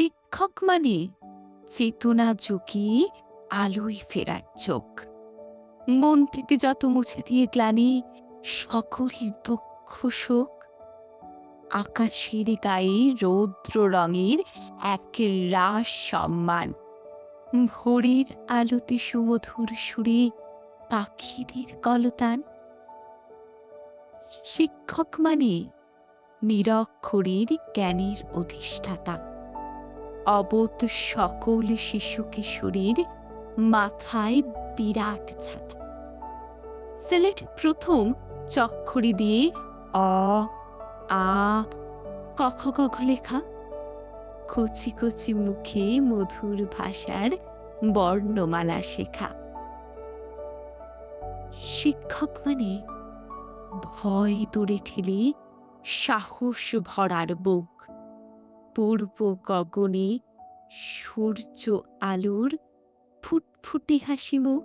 শিক্ষক মানে চেতনা জুগিয়ে আলোয় ফেরার চোখ মন থেকে যত মুছে দিয়ে গ্লানি সকলের দুঃখ, শোক। আকাশের গায়ে রৌদ্র রঙের এক রাস সম্মান। ভোরের আলোতে সুমধুর সুরে পাখিদের কলতান। শিক্ষক মানে নিরক্ষরের জ্ঞানের অধিষ্ঠাতা। অবোধ সকল শিশু কিশোরীর মাথায় বিরাট ছাতা সিলেট প্রথম চক্ষরি দিয়ে অ, আ কখ কখ লেখা। কচি কচি মুখে মধুর ভাষার বর্ণমালা শেখা। শিক্ষক মানে ভয় দূরে ঠেলে সাহস ভরার বুক পূর্ব গগনে সূর্য আলোর ফুটফুটে হাসি মুখ।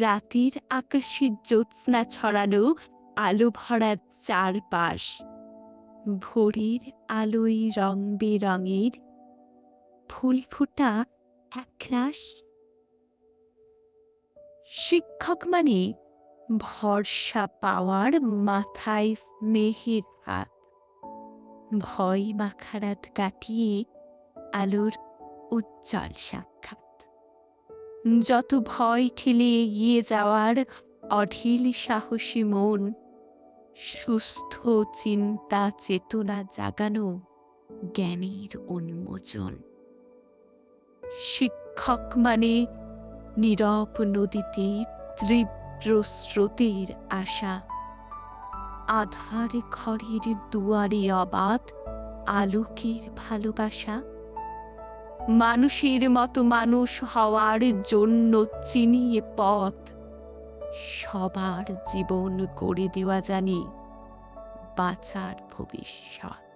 রাতের আকাশে জ্যোৎস্না ছড়ানো আলো ভরা চারপাশ। ভোরের আলোয় রং বেরঙের ফুল ফুটা একরাশ। শিক্ষক মানে ভরসা পাওয়ার মাথায় স্নেহের হাত। ভয় মাখারাত কাটিয়ে আলোর উজ্জ্বল সাক্ষাৎ। যত ভয় ঠেলে এগিয়ে যাওয়ার অঢিল সাহসী মন, সুস্থ চিন্তা চেতনা জাগানো জ্ঞানের উন্মোচন। শিক্ষক মানে নীরব নদীতে তীব্র স্রোতের আশা। আধার ঘরের দুয়ারে অবাধ, আলোকের ভালোবাসা। মানুষের মতো মানুষ হওয়ার জন্য চিনিয়ে পথ। সবার জীবন গড়ে দেওয়া জানি বাঁচার ভবিষ্যৎ।